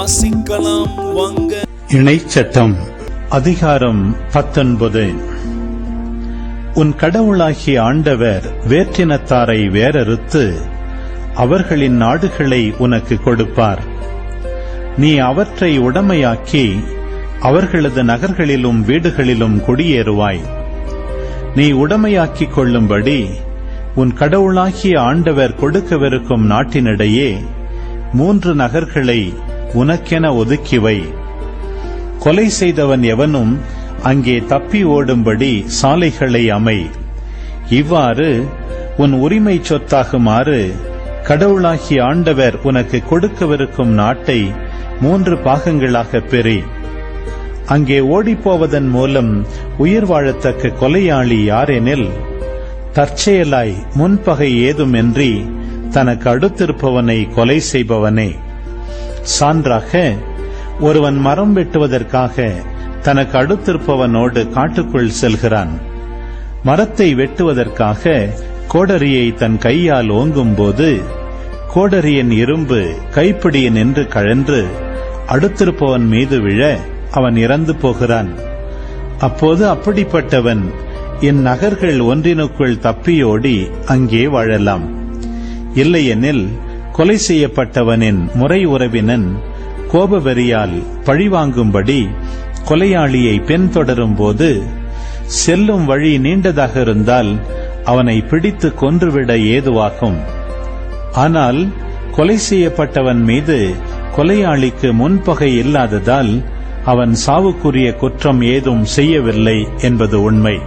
வாசிக்கலாம் வாங்க. இணைச்சட்டம் அதிகாரம் பத்தொன்பது. உன் கடவுளாகிய ஆண்டவர் வேற்றினத்தாரை வேறறுத்து அவர்களின் நாடுகளை உனக்கு கொடுப்பார். நீ அவற்றை உடமையாக்கி அவர்களது நகர்களிலும் வீடுகளிலும் குடியேறுவாய். நீ உடமையாக்கிக் கொள்ளும்படி உன் கடவுளாகிய ஆண்டவர் கொடுக்கவிருக்கும் நாட்டினிடையே மூன்று நகர்களை உனக்கென ஒதுக்கிவை. கொலை செய்தவன் எவனும் அங்கே தப்பி ஓடும்படி சாலைகளை அமை. இவ்வாறு உன் உரிமை சொத்தாகுமாறு கடவுளாகி ஆண்டவர் உனக்கு கொடுக்கவிருக்கும் நாட்டை மூன்று பாகங்களாகப் பெறி. அங்கே ஓடிப்போவதன் மூலம் உயிர் வாழத்தக்க கொலையாளி யாரெனில் தற்செயலாய் முன்பகை ஏதுமின்றி தனக்கு அடுத்திருப்பவனை கொலை செய்பவனே. சான்றாக ஒருவன் மரம் வெட்டுவதற்காக தனக்கு அடுத்திருப்பவனோடு காட்டுக்குள் செல்கிறான். மரத்தை வெட்டுவதற்காக கோடரியை தன் கையால் ஓங்கும்போது கோடரியின் இரும்பு கைப்பிடியில் நின்று கழன்று அடுத்திருப்பவன் மீது விழ அவன் இறந்து போகிறான். அப்போது அப்படிப்பட்டவன் என் நகர்கள் ஒன்றினுக்குள் தப்பியோடி அங்கே வாழலாம். இல்லையெனில் கொலை செய்யப்பட்டவனின் முறை உறவினன் கோபவெறியால் பழிவாங்கும்படி கொலையாளியை பின்தொடரும் போது செல்லும் வழி நீண்டதாக இருந்தால் அவனை பிடித்து கொன்றுவிட ஏதுவாகும். ஆனால் கொலை செய்யப்பட்டவன் மீது கொலையாளிக்கு முன்பகை இல்லாததால் அவன் சாவுக்குரிய குற்றம் ஏதும் செய்யவில்லை என்பது உண்மை.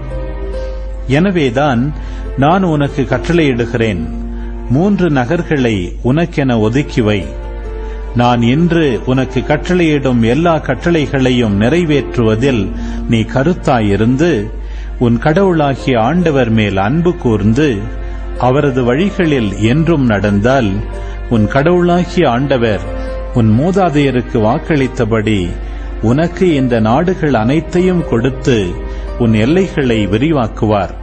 எனவேதான் நான் உனக்கு கட்டளையிடுகிறேன். மூன்று நகர்களை உனக்கென ஒதுக்கி வை நான் இன்று உனக்கு கட்டளையிடும் எல்லா கட்டளைகளையும் நிறைவேற்றுவதில் நீ கருத்தாயிருந்து உன் கடவுளாகிய ஆண்டவர் மேல் அன்பு கூர்ந்து அவரது வழிகளில் என்றும் நடந்தால் உன் கடவுளாகிய ஆண்டவர் உன் மூதாதையருக்கு வாக்களித்தபடி உனக்கு இந்த நாடுகள் அனைத்தையும் கொடுத்து உன் எல்லைகளை விரிவாக்குவார்.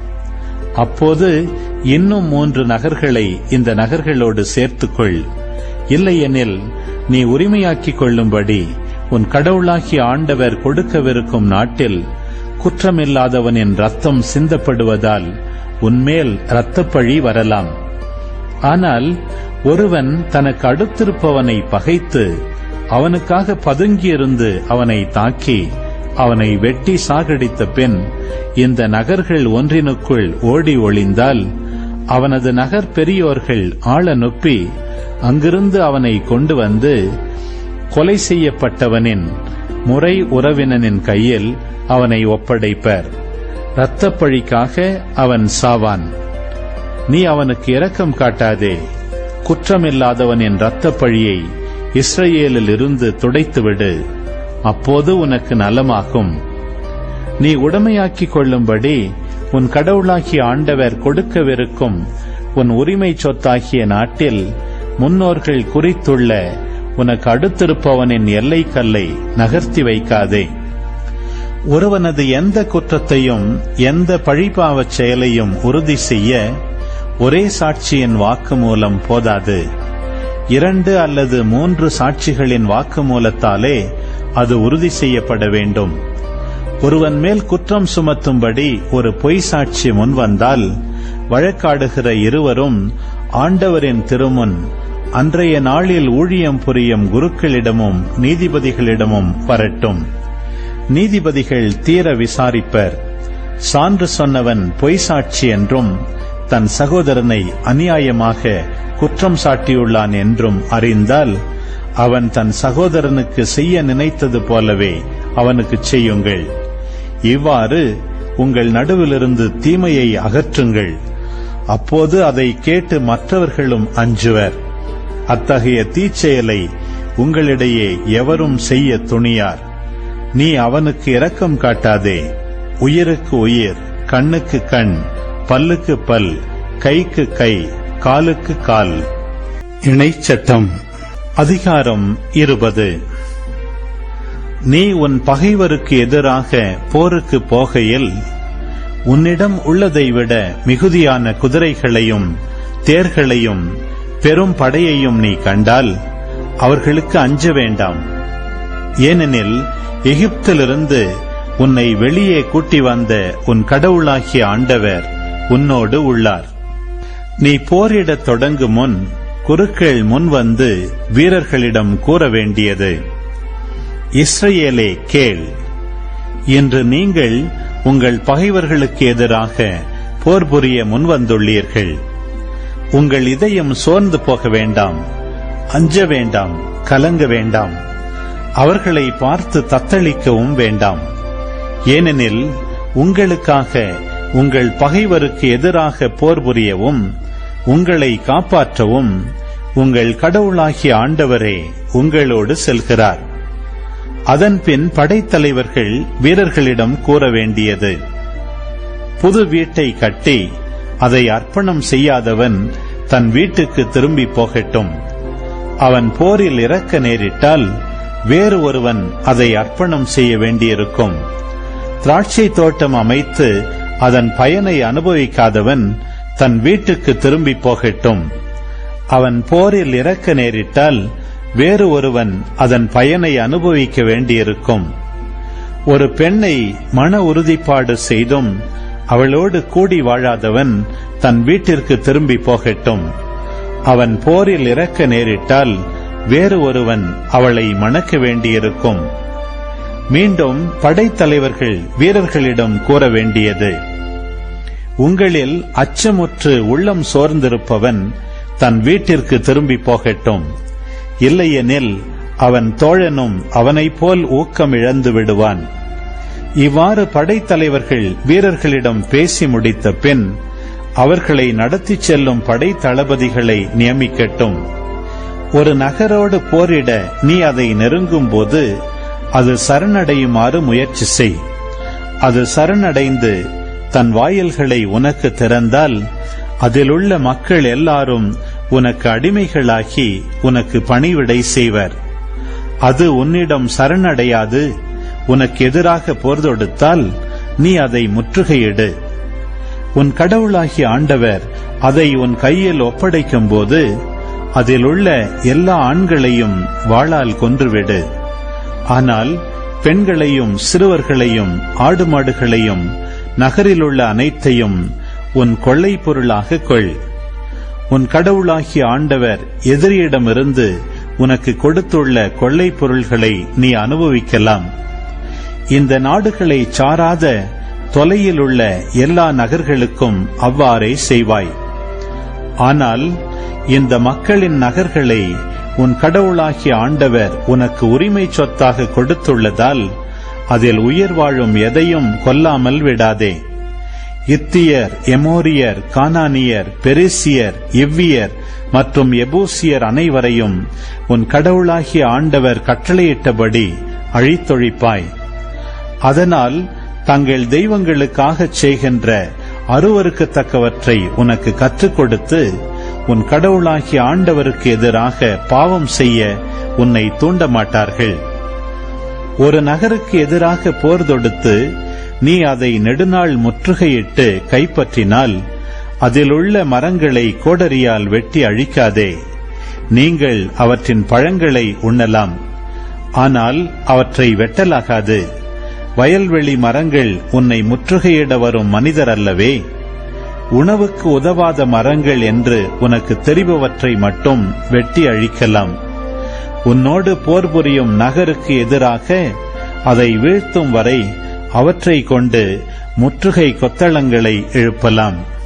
அப்போது இன்னும் மூன்று நகர்களை இந்த நகர்களோடு சேர்த்துக்கொள். இல்லையெனில் நீ உரிமையாக்கிக் கொள்ளும்படி உன் கடவுளாகிய ஆண்டவர் கொடுக்கவிருக்கும் நாட்டில் குற்றமில்லாதவனின் ரத்தம் சிந்தப்படுவதால் உன்மேல் இரத்தப்பழி வரலாம். ஆனால் ஒருவன் தனக்கு அடுத்திருப்பவனை பகைத்து அவனுக்காக பதுங்கியிருந்து அவனை தாக்கி அவனை வெட்டி சாகடித்த பின் இந்த நகர்கள் ஒன்றினுக்குள் ஓடி ஒளிந்தால் அவனது நகர் பெரியோர்கள் ஆள நொப்பி அங்கிருந்து அவனை கொண்டு வந்து கொலை செய்யப்பட்டவனின் முறை உறவினனின் கையில் அவனை ஒப்படைப்பர். இரத்தப்பழிக்காக அவன் சாவான். நீ அவனுக்கு இரக்கம் காட்டாதே. குற்றமில்லாதவனின் இரத்தப்பழியை இஸ்ரேலில் இருந்து துடைத்துவிடு. அப்போது உனக்கு நலமாகும். நீ உடமையாக்கிக் கொள்ளும்படி உன் கடவுளாகிய ஆண்டவர் கொடுக்கவிருக்கும் உன் உரிமை சொத்தாகிய நாட்டில் முன்னோர்கள் குறித்துள்ள உனக்கு அடுத்திருப்பவனின் எல்லைக்கல்லை நகர்த்தி வைக்காதே. ஒருவனது எந்த குற்றத்தையும் எந்த பழிபாவச் செயலையும் உறுதி செய்ய ஒரே சாட்சியின் வாக்கு மூலம் போதாது. இரண்டு அல்லது மூன்று சாட்சிகளின் வாக்கு மூலத்தாலே அது உறுதி செய்யப்பட வேண்டும். ஒருவன் மேல் குற்றம் சுமத்தும்படி ஒரு பொய் சாட்சி முன்வந்தால் வழக்காடுகிற இருவரும் ஆண்டவரின் திருமுன் அன்றைய நாளில் ஊழியம் புரியும் குருக்களிடமும் நீதிபதிகளிடமும் வரட்டும். நீதிபதிகள் தீர விசாரிப்பர். சான்று சொன்னவன் பொய் சாட்சி என்றும் தன் சகோதரனை அநியாயமாக குற்றம் சாட்டியுள்ளான் என்றும் அறிந்தால் அவன் தன் சகோதரனுக்கு செய்ய நினைத்தது போலவே அவனுக்கு செய்யுங்கள். இவ்வாறு உங்கள் நடுவிலிருந்து தீமையை அகற்றுங்கள். அப்போது அதை கேட்டு மற்றவர்களும் அஞ்சுவர். அத்தகைய தீச்செயலை உங்களிடையே எவரும் செய்ய துணியார். நீ அவனுக்கு இரக்கம் காட்டாதே. உயிருக்கு உயிர் கண்ணுக்கு கண் பல்லுக்கு பல் கைக்கு கை காலுக்கு கால். இணைச்சட்டம். அதிகாரம் இருபது. நீ உன் பகைவருக்கு எதிராக போருக்கு போகையில் உன்னிடம் உள்ளதை விட மிகுதியான குதிரைகளையும் தேர்களையும் பெரும் படையையும் நீ கண்டால் அவர்களுக்கு அஞ்ச வேண்டாம். ஏனெனில் எகிப்திலிருந்து உன்னை வெளியே கூட்டி வந்த உன் கடவுளாகிய ஆண்டவர் உன்னோடு உள்ளார். நீ போரிடத் தொடங்கும் முன் குருக்கள் முன் வந்து வீரர்களிடம் கூற வேண்டியது இஸ்ரேலே கேள். இன்று நீங்கள் உங்கள் பகைவர்களுக்கு எதிராக போர் புரிய முன்வந்துள்ளீர்கள். உங்கள் இதயம் சோர்ந்து போக வேண்டாம். அஞ்ச வேண்டாம். கலங்க வேண்டாம். அவர்களை பார்த்து தத்தளிக்கவும் வேண்டாம். ஏனெனில் உங்களுக்காக உங்கள் பகைவருக்கு எதிராக போர் புரியவும் உங்களை காப்பாற்றவும் உங்கள் கடவுளாகிய ஆண்டவரே உங்களோடு செல்கிறார். அதன்பின் படைத்தலைவர்கள் வீரர்களிடம் கூற வேண்டியது. புது வீட்டை கட்டி அதை அர்ப்பணம் செய்யாதவன் தன் வீட்டுக்கு திரும்பி போகட்டும். அவன் போரில் இறக்க நேரிட்டால் வேறு ஒருவன் அதை அர்ப்பணம் செய்ய வேண்டியிருக்கும். திராட்சை தோட்டம் அமைத்து அதன் பயனை அனுபவிக்காதவன் தன் வீட்டுக்கு திரும்பி போகட்டும். அவன் போரில் இறக்க நேரிட்டால் வேறு ஒருவன் அதன் பயனை அனுபவிக்க வேண்டியிருக்கும். ஒரு பெண்ணை மன உறுதிப்பாடு செய்தும் அவளோடு கூடி வாழாதவன் தன் வீட்டிற்கு திரும்பி போகட்டும். அவன் போரில் இறக்க நேரிட்டால் வேறு ஒருவன் அவளை மணக்க வேண்டியிருக்கும். மீண்டும் படைத்தலைவர்கள் வீரர்களிடம் கூற வேண்டியது. உங்களில் அச்சமுற்று உள்ளம் சோர்ந்திருப்பவன் தன் வீட்டிற்கு திரும்பி போகட்டும். இல்லையெனில் அவன் தோழனும் அவனைப் போல் ஊக்கம் இழந்து விடுவான். இவ்வாறு படைத்தலைவர்கள் வீரர்களிடம் பேசி முடித்த பின் அவர்களை நடத்திச் செல்லும் படை தளபதிகளை நியமிக்கட்டும். ஒரு நகரோடு போரிட நீ அதை நெருங்கும் போது அது சரணடையுமாறு முயற்சி செய். அது சரணடைந்து தன் வாயில்களை உனக்கு திறந்தால் அதிலுள்ள மக்கள் எல்லாரும் உனக்கு அடிமைகளாகி உனக்கு பணிவிடை செய்வர். அது உன்னிடம் சரணடையாது. உனக்கு எதிராக போர் தொடுத்தால் நீ அதை முற்றுகையிடு. உன் கடவுளாகிய ஆண்டவர் அதை உன் கையில் ஒப்படைக்கும் போது அதில் உள்ள எல்லா ஆண்களையும் வாளால் கொன்றுவிடு. ஆனால் பெண்களையும் சிறுவர்களையும் ஆடு மாடுகளையும் நகரிலுள்ள அனைத்தையும் உன் கொள்ளை பொருளாக கொள். உன் கடவுளாகிய ஆண்டவர் எதிரியிடமிருந்து உனக்கு கொடுத்துள்ள கொள்ளை பொருள்களை நீ அனுபவிக்கலாம். இந்த நாடுகளை சாராத தொலையில் உள்ள எல்லா நகர்களுக்கும் அவ்வாறே செய்வாய். ஆனால் இந்த மக்களின் நகர்களை உன் கடவுளாகிய ஆண்டவர் உனக்கு உரிமை சொத்தாக கொடுத்துள்ளதால் அதில் உயிர் வாழும் எதையும் கொல்லாமல் விடாதே. இத்தியர் எமோரியர் கானானியர் பெரிசியர் எவ்வியர் மற்றும் எபூசியர் அனைவரையும் உன் கடவுளாகிய ஆண்டவர் கட்டளையிட்டபடி அழித்தொழிப்பாய். அதனால் தங்கள் தெய்வங்களுக்காகச் செய்கின்ற அருவருக்கத்தக்கவற்றை உனக்கு கற்றுக் கொடுத்து உன் கடவுளாகிய ஆண்டவருக்கு எதிராக பாவம் செய்ய உன்னை தூண்ட மாட்டார்கள் ஒரு நகருக்கு எதிராக போர் தொடுத்து நீ அதை நெடுநாள் முற்றுகையிட்டு கைப்பற்றினால் அதிலுள்ள மரங்களை கோடரியால் வெட்டி அழிக்காதே. நீங்கள் அவற்றின் பழங்களை உண்ணலாம். ஆனால் அவற்றை வெட்டலாகாது. வயல்வெளி மரங்கள் உன்னை முற்றுகையிட வரும் மனிதர் அல்லவே உணவுக்கு உதவாத மரங்கள் என்று உனக்கு தெரிபவற்றை மட்டும் வெட்டி அழிக்கலாம். உன்னோடு போர் புரியும் நகருக்கு எதிராக அதை வீழ்த்தும் வரை அவற்றை கொண்டு முற்றுகை கொத்தளங்களை எழுப்பலாம்.